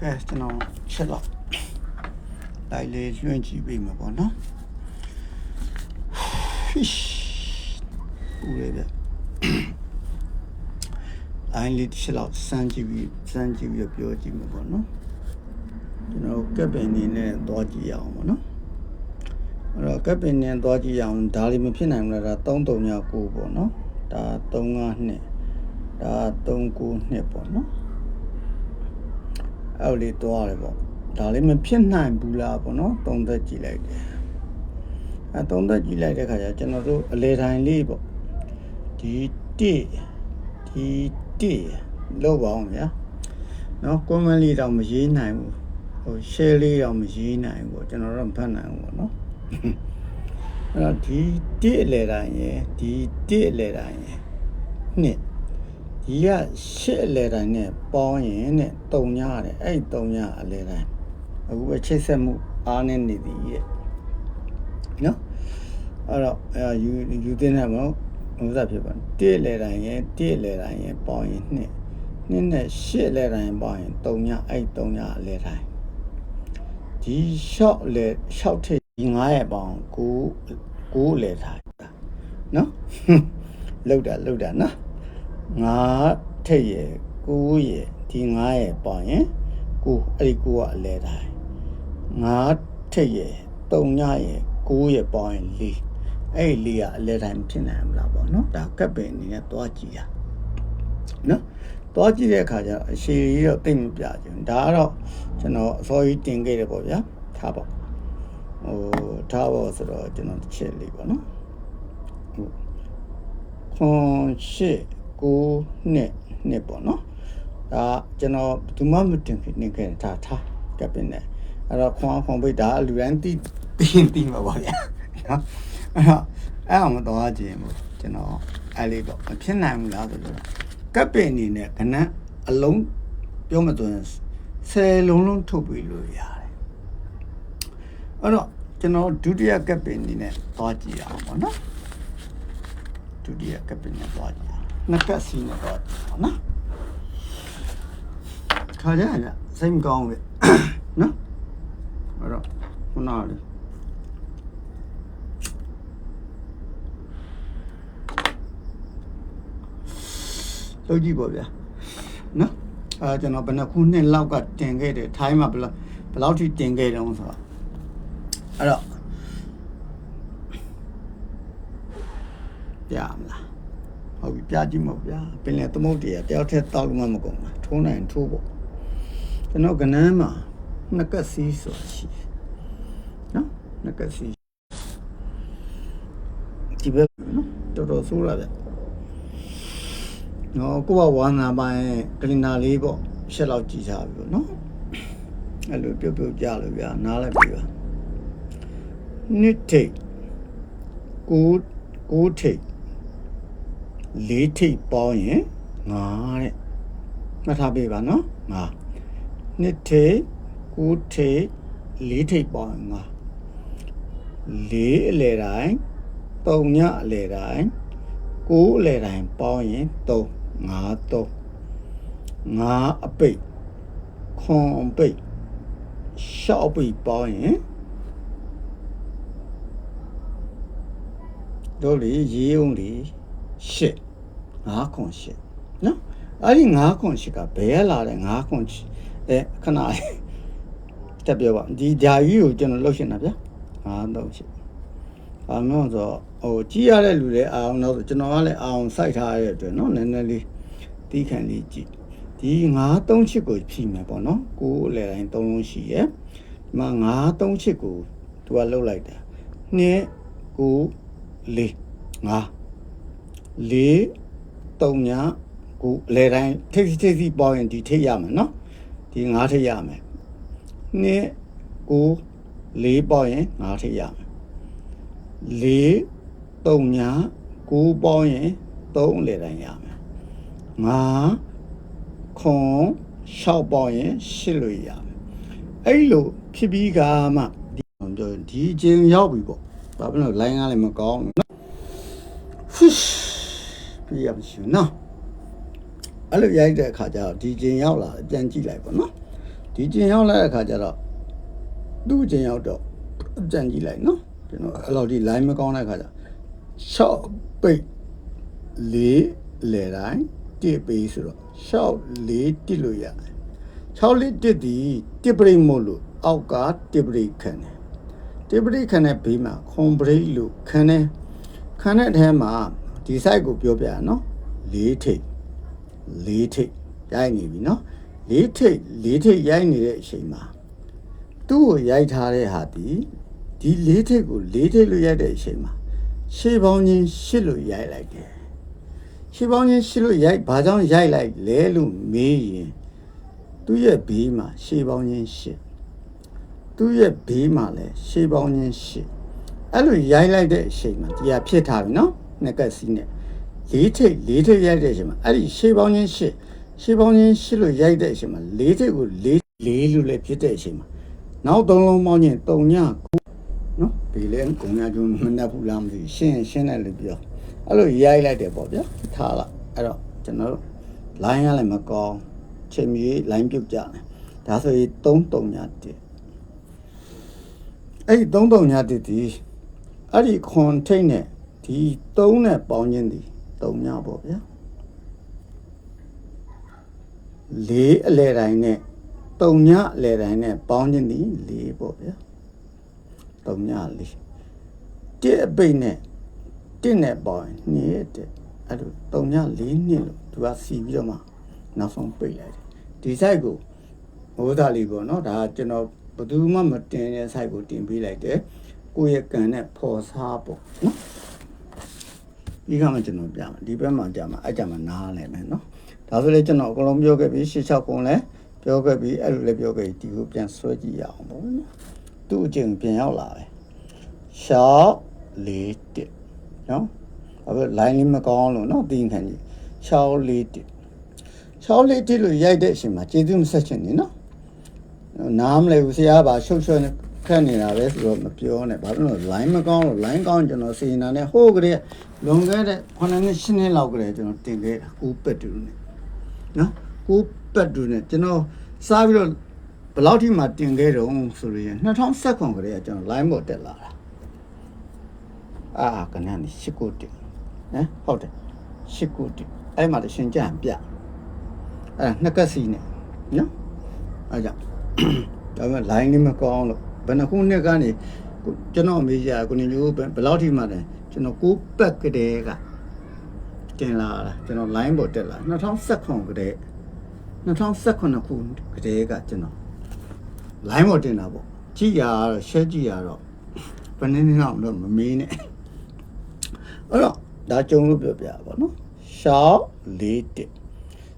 ကဲကျွန်တော်ချက်တော့လိုက်လေးလွှင့်ကြည့်ပေးမှာပေါ့နော် fish ဦးလေးဗျအိုင်းလေးတစ်ချက်တော့စမ်းကြည့်ပြီးစမ်းကြည့်ပြီးပြောကြည့်မှာပေါ့နော်ကျွန်တော်ကပ်ပင်နေနဲ့သွားကြည့်ရအောင်ပေါ့နော်အဲ့တော့ကပ်ပင်နဲ့သွားကြည့်ရအောင်ဒါလေးမဖြစ်နိုင်ဘူးလားဒါ3369ပေါ့နော်ဒါ35နှစ်ဒါ39နှစ်ပေါ့နော် အဲ့လိုလေးသွားရတယ်ပေါ့ဒါလေးမဖြစ်နိုင်ဘူးလားပေါ့နော်သုံးသက်ကြည့်လိုက်တယ်အဲသုံးသက်ကြည့်လိုက်တဲ့ခါကျကျွန်တော်တို့အလေတိုင်းလေးပေါ့ဒီတိဒီတိလောက်ပါအောင်ဗျာနော်ကွန်မန့်လေးတော့မရေးနိုင်ဘူးဟို share လေးတော့မရေးနိုင်ဘူးပေါ့ကျွန်တော်တို့မဖတ်နိုင်ဘူးပေါ့နော်အဲ့တော့ဒီတိအလေတိုင်းရယ်ဒီတိအလေတိုင်းရယ်နှစ် ဒီကရှစ်အလဲတိုင်းနဲ့ပေါင်းရင်နဲ့တုံညရတယ်အဲ့တုံညအလဲတိုင်းအခုပဲချိတ်ဆက်မှုအားနဲ့နေသည်ရဲ့နော်အဲ့တော့အဲယူယူတင်တယ်မဟုတ်ဥစားဖြစ်ပါတိအလဲတိုင်းရဲ့တိအလဲတိုင်းရဲ့ပေါင်းရင်နှစ်နှစ်နဲ့ရှစ်အလဲတိုင်းပေါင်းရင်တုံညအဲ့တုံညအလဲတိုင်းဒီရှော့လေရှော့ထိပ်ဒီ900ပေါင်းကိုကိုအလဲတိုင်းနော်လောက်တာလောက်တာနော် ငါထက်ရယ်ကိုရယ်ဒီငါရယ်ပေါ့ရင်ကိုအဲ့ဒီကိုကအလဲတိုင်းငါထက်ရယ်တုံညရယ်ကိုရယ်ပေါ့ရင်လေးအဲ့ဒီလေးကအလဲတိုင်းဖြစ်နိုင်မလားပေါ့နော်ဒါကပ်ပင်အနေနဲ့သွားကြည့်ရနော်သွားကြည့်တဲ့အခါကျတော့အရှိကြီးတော့တိတ်မပြချင်ဒါကတော့ကျွန်တော်အစောကြီးတင်ခဲ့တယ်ပေါ့ဗျာထားပါဟိုထားပါဆိုတော့ကျွန်တော်တစ်ချက်လေးပေါ့နော်ဟုတ်ခွန်ရှိ ကိုနှစ်နှစ်ပေါ့နော်ဒါကျွန်တော်ဘယ်သူမှမတင်ဖြစ်နေခဲ့တာထားကပ်ပင်နဲ့အဲ့တော့ခွန်ခွန်ပိတ်ဒါလူတိုင်းတိတင်းတိမှာပါဗျာနော်အဲ့တော့အဲ့အောင်မတော်ကြည့်ဘူးကျွန်တော်အဲ့လေးပေါ့မဖြစ်နိုင်ဘူးလားဆိုတော့ကပ်ပင်အနေနဲ့ခဏအလုံးပြောမသွင်းဆယ်လုံးလုံးထုတ်ပြီးလို့ရတယ်အဲ့တော့ကျွန်တော်ဒုတိယကပ်ပင်အနေနဲ့သွားကြည့်အောင်ပေါ့နော်ဒုတိယကပ်ပင်နဲ့သွားကြည့် နှစ်ကက်စီနဲ့တော့နော်ခါကြရစိတ်မကောင်းဘူးနော်အဲ့တော့ခုနလေးလုပ်ကြည့်ပါဗျာနော်အဲကျွန်တော်ဘယ်နှခုနှစ်လောက်ကတင်ခဲ့တယ်ထိုင်းမှာဘယ်လောက်ဘယ်လောက်ထိတင်ခဲ့တုံးဆိုတော့အဲ့တော့ပြမလား ဟုတ်ပြီပြကြည့်မဟုတ်ဗျာပင်လေသမုတ်တရားတယောက်တည်းတောက်လို့မကုန်ဘူးထိုးနိုင်ထိုးပေါ့ကျွန်တော်ကနန်းမှာနှစ်ကက်စီးဆိုတာရှိတယ်နော်နှစ်ကက်စီးဒီဘက်နော်တော်တော်ဆိုးလာဗျနော်ကိုကဝါနာပိုင်းကလင်နာလေးပေါ့ရှက်လောက်ကြည့်ချပြီပေါ့နော်အဲ့လိုပြုတ်ပြုတ်ကြလို့ဗျာနားလိုက်ပြီပါနှစ်ထိတ်ကိုကိုထိတ် လေးထိပ်ပေါင်းရင်ငါတဲ့မှတ်ထားပေးပါနော်ငါနှစ်ထိပ်ကိုးထိပ်လေးထိပ်ပေါင်းရင်ငါလေးအလဲတိုင်းတုံညအလဲတိုင်းကိုးအလဲတိုင်းပေါင်းရင်တုံငါတုံငါအပိတ်ခွန်အပိတ်ရှောက်အပိတ်ပေါင်းရင်တို့လေရေးအောင်လေရှစ် 908နော်အဲ့ဒီ908ကဘယ်ရလာတဲ့908အဲခဏတက်ပြောပါဒီဓာကြီးကိုကျွန်တော်လှုပ်ရှင်တာဗျာ938အာမောဆိုဟိုကြည့်ရတဲ့လူတွေအာအောင်တော့ကျွန်တော်ကလည်းအာအောင်စိုက်ထားရတဲ့အတွက်နော်နည်းနည်းလေးတီးခံလေးကြည့်ဒီ938ကိုဖြည့်မယ်ပေါ့နော်ကိုအလဲတိုင်း3လုံးရှိရယ်ဒီမှာ938ကိုသူကလှုပ်လိုက်တာ2 9 4 5 4 သုံးညာကိုအလဲတိုင်းထိပ်ထိပ်စီပေါရင်ဒီထိပ်ရမယ်နော်ဒီငါးထိပ်ရမယ်နှစ်ကိုလေးပေါရင်ငါးထိပ်ရမယ်လေးသုံးညာကိုပေါရင်သုံးအလဲတိုင်းရမယ်ငါးခွန်6ပေါရင်8လို့ရမယ်အဲ့လိုဖြစ်ပြီးကမှဒီပြောဒီချင်းရောက်ပြီပေါ့ဘာဖြစ်လို့လိုင်းကားလည်းမကောင်းဘူးနော် fish ပြရမရှိဘူးနော်အဲ့လိုရိုက်တဲ့အခါကျတော့ဒီကျင်ရောက်လာပြန်ကြည့်လိုက်ပေါ့နော်ဒီကျင်ရောက်လာတဲ့အခါကျတော့သူ့ကျင်ရောက်တော့ကြံကြည့်လိုက်နော်ကျွန်တော်အဲ့လိုဒီ line မကောင်းတဲ့အခါကျ6ပိတ်4လေတိုင်းတစ်ပိတ်ဆိုတော့6 4တစ်လို့ရတယ်6လေးတစ်ဒီတစ်ပရိတ်မို့လို့အောက်ကတစ်ပရိတ်ခံတယ်တစ်ပရိတ်ခံတဲ့ဘေးမှာခွန်ပရိတ်လို့ခံတယ်ခံတဲ့အထဲမှာ ဒီ site ကိုပြောပြရနော်၄ထိပ်၄ထိပ်ရိုက်နေပြီနော်၄ထိပ်၄ထိပ်ရိုက်နေတဲ့အချိန်မှာသူ့ကိုရိုက်ထားတဲ့ဟာဒီဒီ၄ထိပ်ကို၄ထိပ်လို့ရိုက်တဲ့အချိန်မှာရှေးပေါင်းချင်းရှစ်လို့ရိုက်လိုက်တယ်ရှေးပေါင်းချင်းရှစ်လို့ရိုက်ဘာကြောင့်ရိုက်လိုက်လဲလို့မေးရင်သူ့ရဲ့ဘေးမှာရှေးပေါင်းချင်းရှစ်သူ့ရဲ့ဘေးမှာလည်းရှေးပေါင်းချင်းရှစ်အဲ့လိုရိုက်လိုက်တဲ့အချိန်မှာဒီဟာဖြစ်ထားပြီနော် ငကက်စီးနဲ့လေးထိပ်လေးထိပ်ရိုက်တဲ့အချိန်မှာအဲ့ဒီရှေးပေါင်းချင်းရှစ်ရှေးပေါင်းချင်းရှစ်လို့ရိုက်တဲ့အချိန်မှာလေးထိပ်ကိုလေးလေးလို့လည်းဖြစ်တဲ့အချိန်မှာနောက်သုံးလုံးပေါင်းချင်းတုံညကိုနော်ဒီလေကုံညာကျုံမနှက်ဘူးလားမသိဘူးရှင်းရှင်းတယ်လို့ပြောအဲ့လိုရိုက်လိုက်တယ်ပေါ့ဗျာထားလိုက်အဲ့တော့ကျွန်တော်တို့ line ရလည်းမကောင်းချိန်မြေ line ပြုတ်ကြတယ်ဒါဆိုရင်3တုံညာတစ်အဲ့ဒီ3တုံညာတစ်ဒီအဲ့ဒီခွန်ထိတ်နဲ့ ဒီ3နဲ့ပေါင်းခြင်းဒီ3ညပေါ့ဗျာ၄အလဲတိုင်းနဲ့3ညအလဲတိုင်းနဲ့ပေါင်းခြင်းဒီ၄ပေါ့ဗျာ3ည၄တစ်အပိတ်နဲ့တစ်နဲ့ပေါင်းရင်နှစ်တဲ့အဲ့လို3ည4နှစ်လို့သူကစီပြီးတော့မှနောက်ဆုံးပိတ်လိုက်တယ်ဒီ site ကိုဟိုသားလေးပေါ့နော်ဒါကကျွန်တော်ဘယ်သူမှမတင်တဲ့ site ကိုတင်ပေးလိုက်တယ်ကိုယ့်ရဲ့ကံနဲ့ဖော်စားပေါ့နော် ဒီကမှကျွန်တော်ပြမယ်ဒီဘက်မှာကြာမှာအဲ့ကြာမှာနားလည်းမယ်နော်ဒါဆိုလေကျွန်တော်အကုန်လုံးပြောခဲ့ပြီရှစ်ချောက်ကုန်လဲပြောခဲ့ပြီအဲ့လိုလည်းပြောခဲ့ပြီဒီကိုပြန်ဆွဲကြည့်ရအောင်ပေါ့နော်သူ့အကျင့်ပြန်ရောက်လာပဲရှောက်လေးတစ်နော်အဲ့ line လေးမကောင်းလို့နော်တင်းခံကြီးရှောက်လေးတစ်ရှောက်လေးတစ်လို့ရိုက်တဲ့အချိန်မှာကျေးဇူးမဆက်ချင်နေနော်နားမလဲဘူးဆရာကရှုပ်ရှုပ်နဲ့ ခက်နေတာပဲဆိုတော့မပြောနဲ့ဘာလို့လဲ line မကောင်းလို့ line ကောင်းကျွန်တော်စီနာနဲ့ဟိုးကလေးလွန်ခဲ့တဲ့9နှစ်10နှစ်လောက်ကလေးကျွန်တော်တင်ခဲ့တာကိုပက်တူနဲ့နော်ကိုပက်တူနဲ့ကျွန်တော်စားပြီးတော့ဘယ်လောက်ထိမှတင်ခဲ့တော့ဆိုရင်2019ခုကလေးကကျွန်တော် line ပေါ်တက်လာတာအာကနန်းရှစ်ကိုတင်ဟမ်ဟုတ်တယ်ရှစ်ကိုတင်အဲ့မှာတရှင်ကြံပြအဲ့ဒါနှစ်ကက်စီနဲ့နော်အဲ့ကြောင့်ဒါပေမဲ့ line လေးမကောင်းလို့ ဘယ်နှခုနှစ်ကနေကိုကျွန်တော်မေးကြကိုနေမျိုးဘယ်ဘယ်လောက်ထိမှလဲကျွန်တော်ကိုပက်ကလေးကတင်လာတာကျွန်တော် line ပေါ်တက်လာ2019ကတည်း2019ခုကတည်းကကျွန်တော် line ပေါ်တင်တာပေါ့ကြည့်ရတော့ share ကြည့်ရတော့ဘယ်နည်းနည်းတော့မမေးနဲ့အဲ့တော့ဒါကြုံလို့ပြောပြပါနော်ရှောက်လေးတစ်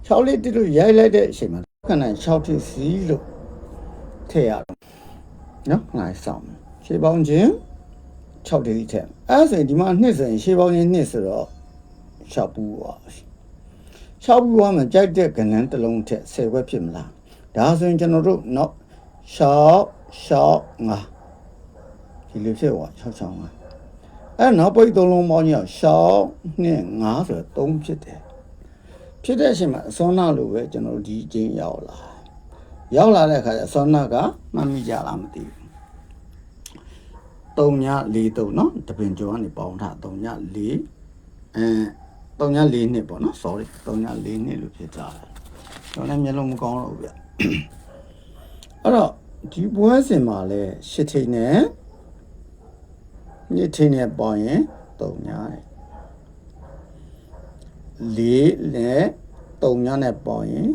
ရှောက်လေးတစ်လို့ရိုက်လိုက်တဲ့အချိန်မှာခဏရှောက်တစ်စီလို့ထည့်ရတော့ နော်ငါဆောင်ရှေးပေါင်းခြင်း6တိတိထက်အဲ့ဒါဆိုရင်ဒီမှာနှစ်ဆိုရင်ရှေးပေါင်းခြင်းနှစ်ဆိုတော့ရှောက်ပူပါရှောက်ပူကမှကြိုက်တဲ့ကဏ္ဍတစ်လုံးထက်10ဘက်ဖြစ်မလားဒါဆိုရင်ကျွန်တော်တို့နော်ရှောက်ရှောက်ငါဒီလိုဖြစ်သွား6 6 5အဲ့နောက်ပိတ်သုံးလုံးပေါင်းကြီးရှောက်နဲ့9ဆိုတော့3ဖြစ်တယ်ဖြစ်တဲ့အချိန်မှာအစောနာလိုပဲကျွန်တော်တို့ဒီအချင်းရောက်လာရောက်လာတဲ့အခါကျအစောနာကမှတ်မိကြလားမသိဘူး 3ည4 3เนาะတပင်ကျော်ကနေပေါင်းထား3ည4အဲ3ည4နှစ်ပေါ့เนาะ sorry 3ည4နှစ်လို့ဖြစ်ကြတယ်ကျွန်တော်လည်းမျက်လုံးမကောင်းတော့ဘူးဗျအဲ့တော့ဒီပွဲစဉ်မှာလဲရှစ်ထိန်နဲ့ညထိန်နဲ့ပေါင်းရင်3ညတယ်4နဲ့3ညနဲ့ပေါင်းရင်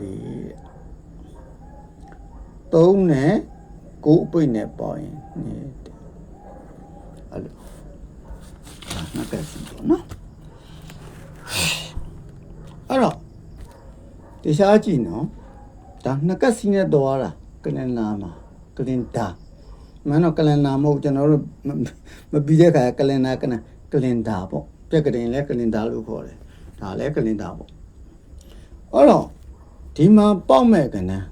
4 3နဲ့9အပိတ်နဲ့ပေါင်းရင်နေတယ် 2 အဲ့လိုငါကစီပေါ့နော်အဲ့တော့တရားကြည့်နော်ဒါနှစ်ကက်စီနဲ့တော့တာကလန်နာမှာကလင်တာမင်းတော့ကလန်နာမဟုတ်ကျွန်တော်တို့မပြီးတဲ့ခါကလန်နာကနကလင်တာပေါ့ပြက်ကတင်လဲကလင်တာလို့ခေါ်တယ်ဒါလဲကလင်တာပေါ့အဲ့တော့ဒီမှာပေါက်မဲ့ကနန်း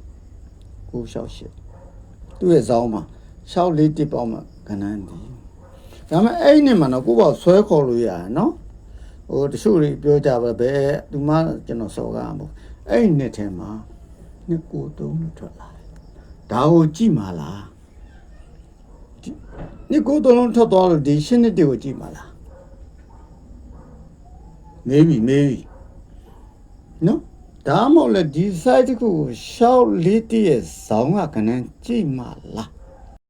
968သူ့ရဲ့ဇောင်းမှာ6လေးတစ်ပေါက်မှာကဏ္ဍန်ဒီ ဒါပေမဲ့အဲ့ဒီနဲ့မှာတော့ကိုပေါ့ဆွဲခေါ်လို့ရတယ်နော်ဟိုတချို့တွေပြောကြပါပဲသူမှကျွန်တော်စော်ကားမှာအဲ့ဒီနှစ်ထဲမှာနှစ်ကိုသုံးလို့ထွက်လာတယ်ဒါကိုကြည့်ပါလားဒီနှစ်ကိုသုံးလုံးထွက်သွားလို့ဒီရှင်းနှစ်တွေကိုကြည့်ပါလားမေးပြီမေးပြီနော်ဒါမှမဟုတ်လေဒီ site တစ်ခုကိုရှောက်လေးတည့်ရဲ့ဇောင်းကခဏကြည့်မှလား